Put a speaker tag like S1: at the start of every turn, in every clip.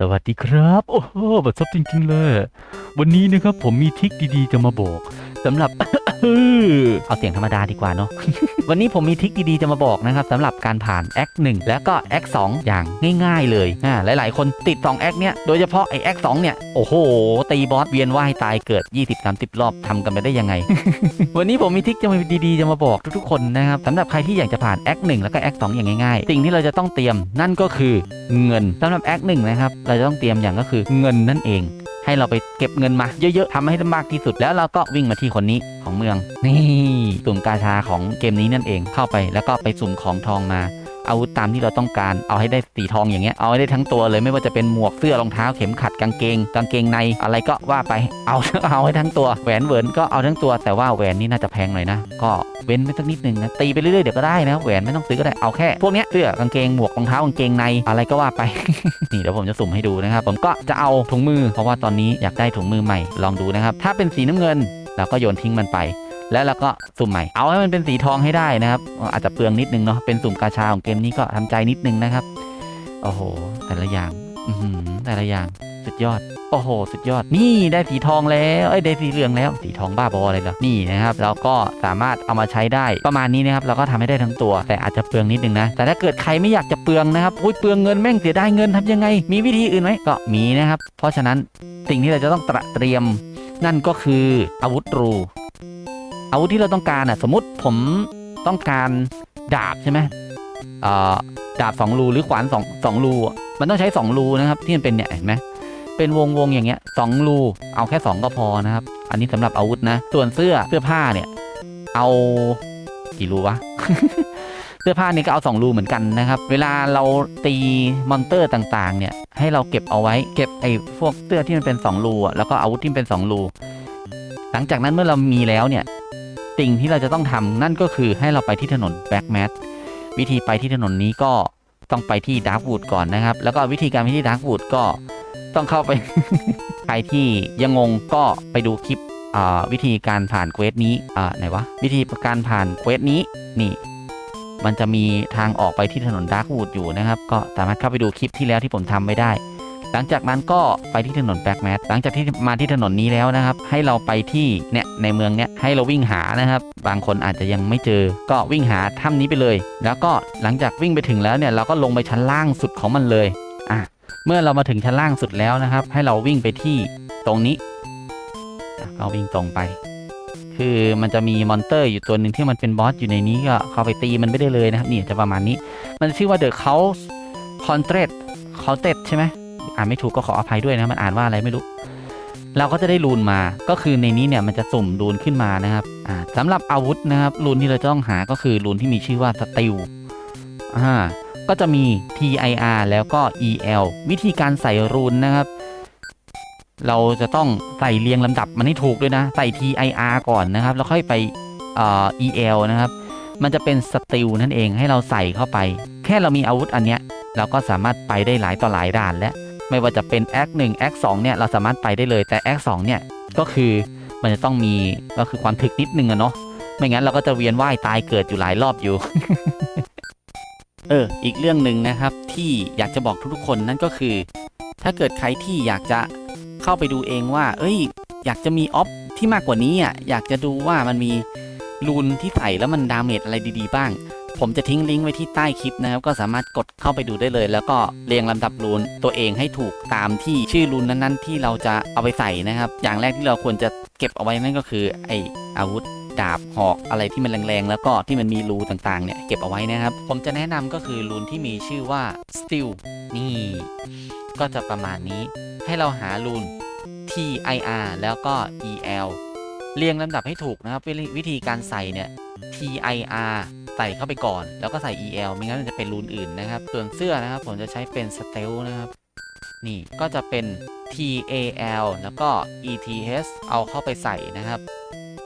S1: สวัสดีครับ โอ้โหบัดซบจริง ๆ เลย วันนี้นะครับผมมีทิคดีๆ จะมาบอก สำหรับเอาเสียงธรรมดาดีกว่าเนาะ วันนี้ผมมีทิคดีๆ จะมาบอกนะครับสำหรับการผ่านแอค1แล้วก็แอค2อย่างง่ายๆ เลยอ่าหลายๆ คนติด2แอคเนี้ยโดยเฉพาะไอแอค2เนี่ย โอ้โห ตีบอสเวียนว่ายตายเกิด 20-30 รอบทำกันไปได้ยังไง วันนี้ผมมีทิคจะมาดีๆ จะมาบอกทุกๆ คนนะครับสำหรับใครที่อยากจะผ่านแอค1แล้วก็แอค2อย่างง่ายๆ สิ่งที่เราจะต้องเตรียมนั่นก็คือเงินสำหรับแอค1นะครับเราจะต้องเตรียมอย่างก็คือเงินนั่นเอง ให้เราไปเก็บเงินมาเยอะๆทำให้ได้มากที่สุดแล้วเราก็วิ่งมาที่คนนี้ของเมือง นี่สุ่มกาชาของเกมนี้นั่นเองเข้าไปแล้วก็ไปสุ่มของทองมา อาวุธตามที่เราต้องการเอาให้ได้สีทองอย่างเงี้ยเอาให้ได้ทั้งตัวเลยไม่ว่าจะเป็นหมวกเสื้อรองเท้าเข็มขัดกางเกงกางเกงในอะไรก็ว่าไปเอาเอาให้ทั้งตัวแหวนเวิร์นก็เอาทั้งตัวแต่ว่าแหวนนี่น่าจะแพงหน่อยนะ ก็เว้นไปสักนิดนึงนะตีไปเรื่อยๆเดี๋ยวก็ได้นะแหวนไม่ต้องซื้อก็ได้เอาแค่พวกเนี้ยเสื้อกางเกงหมวกรองเท้ากางเกงในอะไรก็ว่าไป นี่เดี๋ยวผมจะสุ่มให้ดูนะครับ ผมก็จะเอาถุงมือ เพราะว่าตอนนี้อยากได้ถุงมือใหม่ลองดูนะครับ ถ้าเป็นสีน้ำเงินเราก็โยนทิ้งมันไป แล้วเราก็สุ่มใหม่ เอาให้มันเป็นสีทองให้ได้นะครับ อาจจะเปลืองนิดนึงเนาะ เป็นสุ่มกาชาของเกมนี้ก็ทำใจนิดนึงนะครับ โอ้โห แต่ละอย่าง อืแต่ละอย่าง สุดยอด โอ้โห สุดยอด นี่ได้สีทองแล้ว เอ้ย ได้สีเหลืองแล้ว สีทองบ้าบออะไรเหรอ นี่นะครับ เราก็สามารถเอามาใช้ได้ ประมาณนี้นะครับ เราก็ทำให้ได้ทั้งตัว แต่อาจจะเปลืองนิดนึงนะ แต่ถ้าเกิดใครไม่อยากจะเปลืองนะครับอุ้ย เปลืองเงินแม่งเสียไดายเงินทำยังไง มีวิธีอื่นไหมก็มีนะครับ เพราะฉะนั้นสิ่งที่เราจะต้องตระเตรียมนั่นก็คืออาวุธรู อาวุธที่เราต้องการอะสมมติผมต้องการดาบใช่ไหมเอ่อดาบสองรูหรือขวานสองสองรูมันต้องใช้สองรูนะครับ ที่มันเป็นเนี่ยเห็นไหมเป็นวงวงอย่างเงี้ยสองรูเอาแค่สองก็พอนะครับ อันนี้สำหรับอาวุธนะ ส่วนเสื้อเสื้อผ้าเนี่ย เอากี่รูวะเสื้อผ้านี่ก็เอาสองรูเหมือนกันนะครับ เวลาเราตีมอนเตอร์ต่างๆ เนี่ย ให้เราเก็บเอาไว้เก็บไอ้พวกเสื้อที่มันเป็นสองรูอะแล้วก็อาวุธที่เป็นสองรูหลังจากนั้นเมื่อเรามีแล้วเนี่ย สิ่งที่เราจะต้องทำนั่นก็คือให้เราไปที่ถนนแบ็กแมทวิธีไปที่ถนนนี้ก็ต้องไปที่ดาร์กวูดก่อนนะครับ แล้วก็วิธีการไปที่ดาร์กวูดก็ต้องเข้าไป ใครที่ยังงงก็ไปดูคลิปวิธีการผ่านเควสนี้ไหนวะวิธีการผ่านเควสนี้นี่ มันจะมีทางออกไปที่ถนนดาร์กวูดอยู่นะครับ ก็สามารถเข้าไปดูคลิปที่แล้วที่ผมทำไว้ได้ หลังจากนั้นก็ไปที่ถนนแบ็กแมทหลังจากที่มาที่ถนนนี้แล้วนะครับ ให้เราไปที่เนี่ยในเมืองเนี่ยให้เราวิ่งหานะครับ บางคนอาจจะยังไม่เจอ ก็วิ่งหาถ้ำนี้ไปเลย แล้วก็หลังจากวิ่งไปถึงแล้วเนี่ยเราก็ลงไปชั้นล่างสุดของมันเลยอะเมื่อเรามาถึงชั้นล่างสุดแล้วนะครับ ให้เราวิ่งไปที่ตรงนี้ก็วิ่งตรงไป คือมันจะมีมอนเตอร์อยู่ตัวหนึ่งที่มันเป็นบอสอยู่ในนี้ก็เข้าไปตีมันไม่ได้เลยนะครับนี่จะประมาณนี้ มันชื่อว่า The c o u s c o n t r a t c o n t r a t ใช่ไหม อ่านไม่ถูกก็ขออภัยด้วยนะมันอ่านว่าอะไรไม่รู้ เราก็จะได้รูนมาก็คือในนี้เนี่ยมันจะสุ่มรูนขึ้นมานะครับอ่าสำหรับอาวุธนะครับรูนที่เราจะต้องหาก็คือรูนที่มีชื่อว่าสติลอ่าก็จะมี TIR แล้วก็ EL วิธีการใส่รูนนะครับ เราจะต้องใส่เรียงลำดับมันให้ถูกด้วยนะ ใส่ TIR ก่อนนะครับ แล้วค่อยไปเอ่อ EL นะครับ มันจะเป็นสติลนั่นเองให้เราใส่เข้าไป แค่เรามีอาวุธอันเนี้ย เราก็สามารถไปได้หลายต่อหลายด่านแล้ว ไม่ว่าจะเป็นแอคหนึ่งแอคสองเนี่ยเราสามารถไปได้เลยแต่แอคสองเนี่ยก็คือมันจะต้องมีก็คือความถึกนิดนึงอะเนาะไม่งั้นเราก็จะเวียนว่ายตายเกิดอยู่หลายรอบอยู่เอออีกเรื่องหนึ่งนะครับที่อยากจะบอกทุกๆคนนั่นก็คือ ถ้าเกิดใครที่อยากจะเข้าไปดูเองว่า เอ้ย อยากจะมีออฟที่มากกว่านี้อะอยากจะดูว่ามันมีรูนที่ใส่แล้วมันดาเมจอะไรดี ๆ บ้าง ผมจะทิ้งลิงก์ไว้ที่ใต้คลิปนะครับ ก็สามารถกดเข้าไปดูได้เลย แล้วก็เรียงลำดับรูนตัวเองให้ถูกตามที่ชื่อรูนนั้นๆ ที่เราจะเอาไปใส่นะครับ อย่างแรกที่เราควรจะเก็บเอาไว้นั่นก็คือไออาวุธดาบหอกอะไรที่มันแรงๆ แล้วก็ที่มันมีรูต่างๆเนี่ยเก็บเอาไว้นะครับ ผมจะแนะนำก็คือรูนที่มีชื่อว่า steel นี่ ก็จะประมาณนี้ ให้เราหารูน TIR แล้วก็ EL เรียงลำดับให้ถูกนะครับ วิธีการใส่เนี่ย TIR ใส่เข้าไปก่อน แล้วก็ใส่ EL ไม่งั้นมันจะเป็นรูนอื่นนะครับ ส่วนเสื้อนะครับ ผมจะใช้เป็น Stealth นะครับ นี่ก็จะเป็น TAL แล้วก็ ETH เอาเข้าไปใส่นะครับ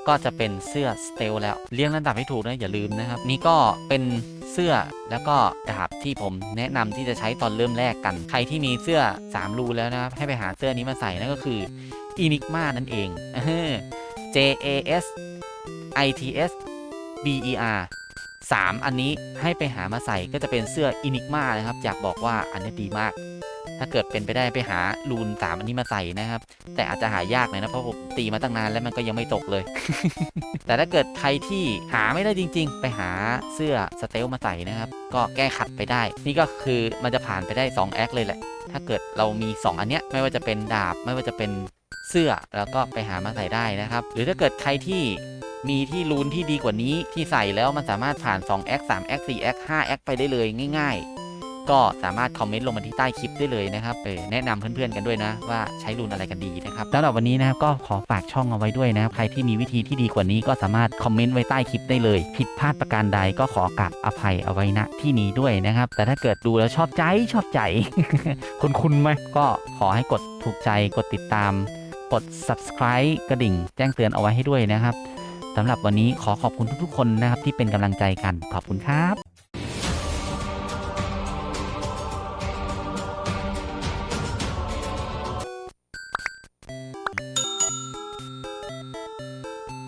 S1: ก็จะเป็นเสื้อ Stealth แล้ว เรียงลำดับให้ถูกนะอย่าลืมนะครับ นี่ก็เป็นเสื้อแล้วก็ดาบที่ผมแนะนำที่จะใช้ตอนเริ่มแรกกัน ใครที่มีเสื้อ 3 รูแล้วนะครับ ให้ไปหาเสื้อนี้มาใส่นั่นก็คือ Enigma นั่นเองเออ J A S I T S B E R 3 อันนี้ให้ไปหามาใส่ก็จะเป็นเสื้อ Enigma นะครับอยากบอกว่าอันนี้ดีมาก ถ้าเกิดเป็นไปได้ไปหารูนสามอันนี้มาใส่นะครับ แต่อาจจะหายากหน่อยนะเพราะผมตีมาตั้งนานแล้วมันก็ยังไม่ตกเลย แต่ถ้าเกิดใครที่หาไม่ได้จริง ๆ ไปหาเสื้อสเตลมาใส่นะครับ ก็แก้ขัดไปได้ นี่ก็คือมันจะผ่านไปได้2แอคเลยแหละ ถ้าเกิดเรามี 2 อันเนี้ยไม่ว่าจะเป็นดาบไม่ว่าจะเป็นเสื้อแล้วก็ไปหามาใส่ได้นะครับ หรือถ้าเกิดใครที่ มีที่รูนที่ดีกว่านี้ที่ใส่แล้วมันสามารถผ่าน2แอค3แอค4แอค5แอคไปได้เลยง่าย ๆ ก็สามารถคอมเมนต์ลงมาที่ใต้คลิปได้เลยนะครับเออแนะนำเพื่อนๆกันด้วยนะ ว่าใช้รูนอะไรกันดีนะครับสำหรับวันนี้นะครับก็ขอฝากช่องเอาไว้ด้วยนะครับใครที่มีวิธีที่ดีกว่านี้ก็สามารถคอมเมนต์ไว้ใต้คลิปได้เลย ผิดพลาดประการใดก็ขอกราบอภัยเอาไว้ณที่นี้ด้วยนะครับ แต่ถ้าเกิดดูแล้วชอบใจชอบใจ คุณคุณไหมก็ขอให้กดถูกใจกดติดตามกด subscribe กระดิ่งแจ้งเตือนเอาไว้ให้ด้วยนะครับ สำหรับวันนี้ขอขอบคุณทุกๆคนนะครับที่เป็นกำลังใจกันขอบคุณครับ